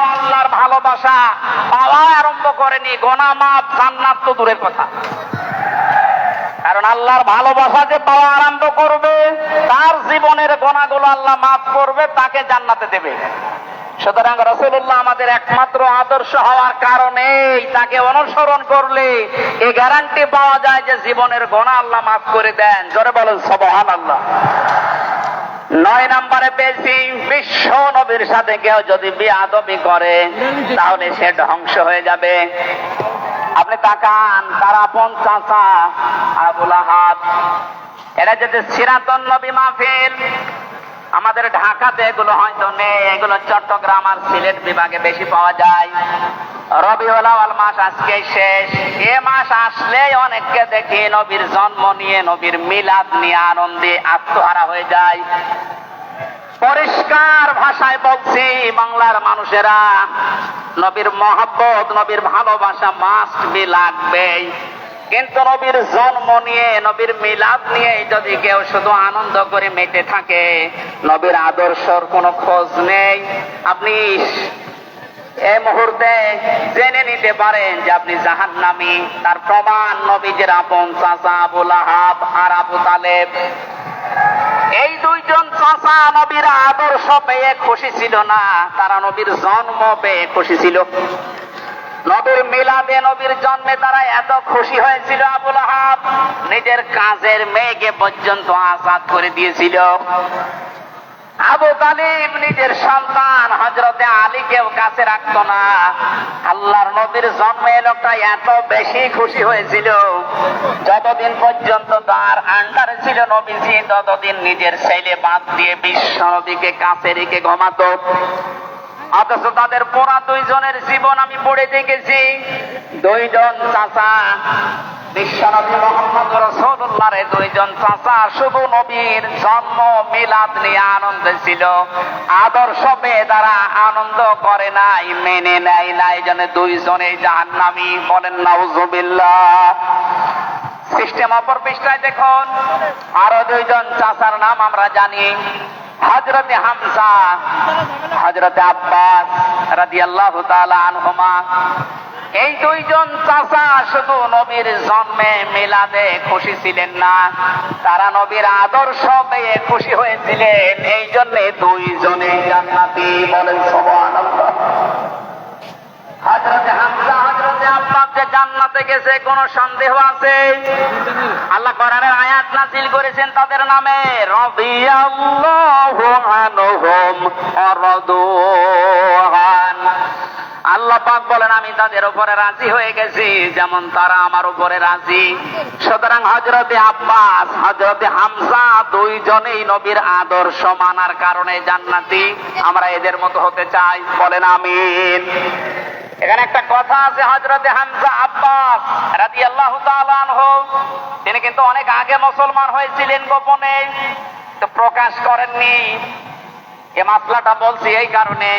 আল্লাহর ভালোবাসা পাওয়া আরম্ভ করেনি, গোনা মাপ, জান্নাত তো দূরের কথা। কারণ আল্লাহর ভালোবাসা যে পাওয়া আরম্ভ করবে, তার জীবনের গোনাগুলো আল্লাহ মাফ করবে, তাকে জান্নাতে দেবে। সুতরাং রসুল্লাহ আমাদের একমাত্র আদর্শ হওয়ার কারণে তাকে অনুসরণ করলে এই গ্যারান্টি পাওয়া যায় যে জীবনের গোনা আল্লাহ মাফ করে দেন। জোরে বলেন সবহান আল্লাহ নয় নম্বরে পেয়েছি বিশ্ব নবীর সাথে কেউ যদি বিয়াদবি করে, তাহলে সে ধ্বংস হয়ে যাবে। আপনি তাকান, তার চাচা আবুল আহাদ এটা যদি সিরাতন নবী মাহফিল আমাদের ঢাকাতে এগুলো হয়তো নেই। এগুলো চট্টগ্রাম আর সিলেট বিভাগে বেশি পাওয়া যায়। আওয়াল মাস আজকে শেষ। এ মাস আসলেই অনেককে দেখি নবীর জন্ম নিয়ে, নবীর মিলাদ নিয়ে আনন্দে আত্মহারা হয়ে যায়। পরিষ্কার ভাষায় বলছি, বাংলার মানুষেরা, নবীর মহাব্বত, নবীর ভালোবাসা মাস্ট বি লাগবেই। কিন্তু নবীর জন্ম নিয়ে, নবীর মিলাদ নিয়ে যদি কেউ শুধু আনন্দ করে মেতে থাকে, নবীর আদর্শর কোনো খোঁজ নেই। আপনি এই মুহূর্তে জেনে নিতে পারেন যে আপনি জাহান নামি তার প্রমাণ নবীজের আপন চাচা আবুল আহাব আর আবু তালেব। এই দুইজন চাচা নবীর আদর্শ পেয়ে খুশি ছিল না, তারা নবীর জন্ম পেয়ে খুশি ছিল। নবীর মিলাদে নবীর জন্মে তারা এত খুশি হয়েছিল আবুল আহাব। নিজের কাজের মেয়েকে পর্যন্ত আজাদ করে দিয়েছিল। আবু তালিব নিজের সন্তান হজরতে আলীকেও কাছে রাখতো না। আল্লাহর নবীর জন্মে লোকটা এত বেশি খুশি হয়েছিল। যতদিন পর্যন্ত তার আন্ডারে ছিল নবীজি, ততদিন নিজের ছেলে বাদ দিয়ে বিশ্ব নবীকে কাছে রেখে ঘুমাতো। অথচ তাদের পোড়া দুইজনের জীবন আমি পড়ে দেখেছি। দুইজন চাচা আদর্শ তারা আনন্দ করে নাই, মেনে নাই নাউজুবিল্লাহ। সিস্টেম অপর পৃষ্ঠায় দেখুন। আরও দুইজন চাচার নাম আমরা জানি। হজরতে হামসা হজরতে আব্বাস রাদি আল্লাহ আনহুমা, এই দুইজন চাচা শুধু নবীর জন্মে মিলাদে খুশি ছিলেন না, তারা নবীর আদর্শ পেয়ে খুশি হয়েছিলেন। এই জন্যে দুইজনে জান্নাতি বলেন সুবহানাল্লাহ। হজরতে যে জান্নাতে গেছে, কোনো সন্দেহ আছে? আল্লাহ কোরআনের আয়াত নাজিল করেছেন তাদের নামে, রাদিয়াল্লাহু আনহুম ওয়ারাদুহান আল্লাহ পাক বলেন, আমি তাদের উপরে রাজি হয়ে গেছি, যেমন তারা আমার উপরে রাজি। সুতরাং হজরতে আব্বাস হজরতে হামসা দুইজনেই নবীর আদর্শ মানার কারণে জান্নাতি। আমরা এদের মতো হতে চাই, বলেন আমিন। এখানে একটা কথা আছে হজরতে হামজা আব্বাস রাদি আল্লাহ তিনি কিন্তু অনেক আগে মুসলমান হয়েছিলেন গোপনে। প্রকাশ করেননি। এ মাসলাটা বলছি এই কারণে।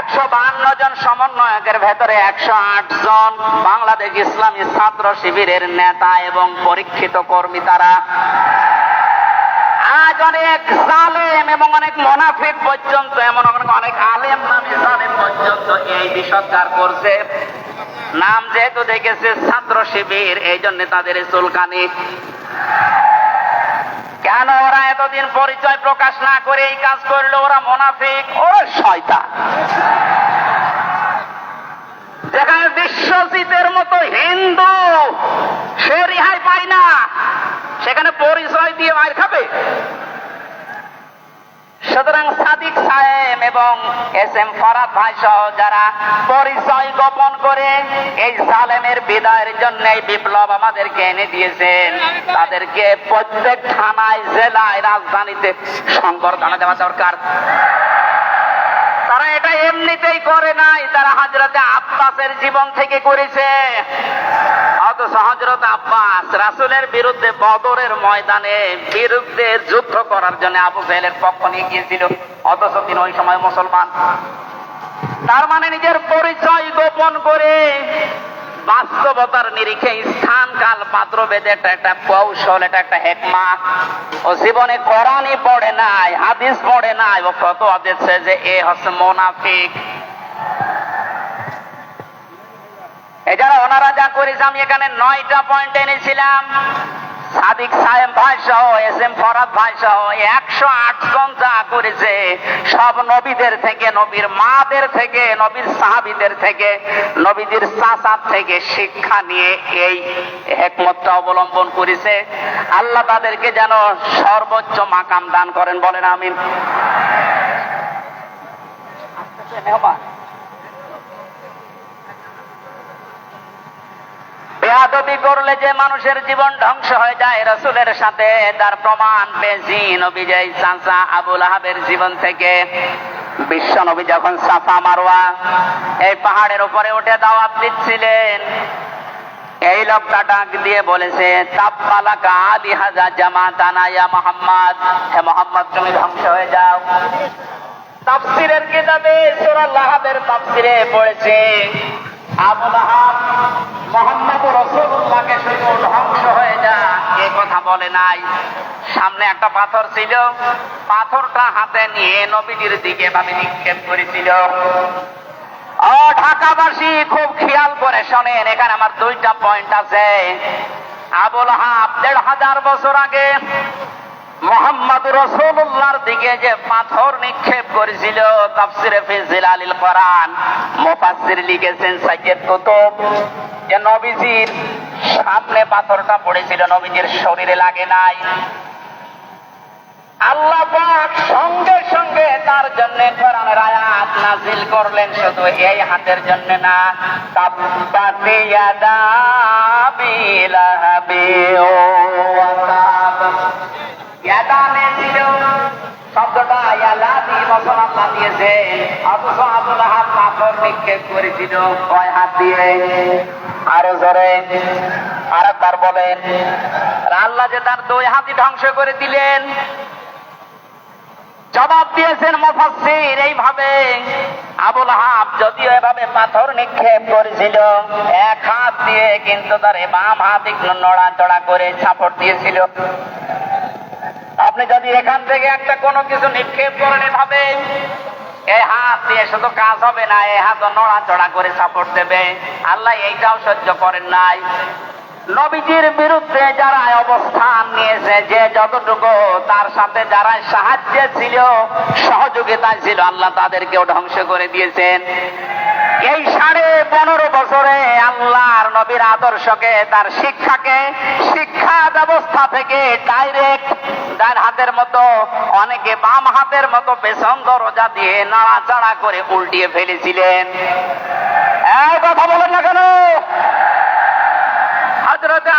একশো বাহান্ন জন সমন্বয়কের ভেতরে একশো আট জন বাংলাদেশ ইসলামী ছাত্র শিবিরের নেতা এবং পরীক্ষিত কর্মী তারা। অনেক জালেম এবং অনেক মোনাফিক পর্যন্ত, এমন অনেক অনেক আলেম নামে জালেম পর্যন্ত এই বিষৎকার করছে। নাম যেহেতু দেখেছে ছাত্র শিবির এই জন্য তাদের চুলকানি। কেন ওরা এতদিন পরিচয় প্রকাশ না করে এই কাজ করল? ওরা মোনাফিক ও শয়তা যেখানে বিশ্বজিতের মতো হিন্দু, সে রেহাই পায় না। সেখানে পরিচয় দিয়ে মার খাবে। সুতরাং সাদিক সাহেব এবং এস এম ফরাদ ভাই সহ যারা পরিচয় গোপন করে এই সালেমের বিদায়ের জন্য এই বিপ্লব আমাদেরকে এনে দিয়েছেন, তাদেরকে প্রত্যেক থানায়, জেলায়, রাজধানীতে সংবর্ধনা দেওয়া দরকার। তারা এটা এমনিতেই করে নাই, তারা হাজরতে আব্বাসের জীবন থেকে করেছে। হজরত আব্বাস রাসুলের বিরুদ্ধে বদরের ময়দানে বিরুদ্ধে যুদ্ধ করার জন্য আবু পক্ষ নিয়ে গিয়েছিল। অথচ তিনি ওই সময় মুসলমান। তার মানে নিজের পরিচয় গোপন করে বাস্তবতার নিরিখে স্থান, কাল পাত্র বেদে এটা একটা কৌশল, এটা একটা হেকমা। ও জীবনে কোরআনই পড়ে নাই, হাদিস পড়ে নাই, ও কত দিচ্ছে যে এ হচ্ছে মোনাফিক। এছাড়া ওনারা যা করেছে, আমি এখানে নয়টা পয়েন্ট এনেছিলাম। সাদিক সাহেব ভাই সহ এস এম ফরাদ ভাই সহ একশো আট জন যা করেছে, সব নবীদের থেকে, নবীর মাদের থেকে, নবীর সাহাবিদের থেকে, নবীদের চাচার থেকে শিক্ষা নিয়ে এই একমতটা অবলম্বন করেছে। আল্লাহ তাদেরকে যেন সর্বোচ্চ মাকাম দান করেন, বলেন আমিন। বেয়াদবি করলে যে মানুষের জীবন ধ্বংস হয়ে যায় রসুলের সাথে, তার প্রমাণ পেয়েছি নবীজয় চাচা আবুল আহাবের জীবন থেকে। বিশ্ব নবী যখন সাফা মারোয়া, এই পাহাড়ের উপরে উঠে দাওয়াত দিচ্ছিলেন। এই লোকটা ডাক দিয়ে বলেছে তাপ্পালাকা আলি হাজা জামাতানা ইয়া মোহাম্মদ। হে মোহাম্মদ, তুমি ধ্বংস হয়ে যাও। তাফসিরের কিতাবে সূরা তাফসিরে পড়েছে আবু লাহাব সামনে একটা পাথর ছিল, পাথরটা হাতে নিয়ে দিকে নিক্ষেপ করেছিল। ঢাকাবাসী খুব খেয়াল করে শোনেন, এখানে আমার দুইটা পয়েন্ট আছে। আবুল হাব, দেড় হাজার বছর আগে মোহাম্মদ রসুল্লাহর দিকে যে পাথর নিক্ষেপ করেছিল, তাফসিরে ফিজিল আলিল কোরআন, মুফাসসির লিখেছেন সাইয়েদ কুতুব। যে নবীজির সামনে পাথরটা পড়েছিল, নবীজির শরীরে লাগে নাই। আল্লাহ সঙ্গে সঙ্গে তার জন্য কোরআনের আয়াত নাজিল করলেন, শুধু এই হাতের জন্য না। শব্দটা আল্লাহ দিয়েছে অথচ আবুল আহাব পাথর নিক্ষেপ করেছিল, কয় হাত দিয়ে? আরও জোরে, আরেকবার বলেন। আর আল্লাহ যে তার দুই হাতি ধ্বংস করে দিলেন, জবাব দিয়েছেন মুফাসসির এইভাবে, আবুল হাব যদিও এভাবে পাথর নিক্ষেপ করেছিল, এক হাত দিয়ে কিন্তু তার বাম হাত একটু নড়াচড়া করে সাপোর্ট দিয়েছিল। আপনি যদি এখান থেকে একটা কোনো কিছু নিক্ষেপ করেন এভাবে এই হাত দিয়ে শুধু কাজ হবে না এই হাত নড়াচড়া করে সাপোর্ট দেবে। আল্লাহ এইটাও সহ্য করেন নাই। নবীজির বিরুদ্ধে যারা অবস্থান নিয়েছে, যে যতটুকু তার সাথে যারা সাহায্যে ছিল, সহযোগিতায় ছিল, আল্লাহ তাদেরকেও ধ্বংস করে দিয়েছেন। এই সাড়ে পনেরো বছরে আল্লাহর নবীর আদর্শকে, তার শিক্ষাকে, শিক্ষা ব্যবস্থা থেকে ডাইরেক্ট ডান হাতের মতো, অনেকে বাম হাতের মতো পেছন দরজা দিয়ে নাড়াচাড়া করে উল্টিয়ে ফেলেছিলেন। কথা বলেন না কেন? হাজরতে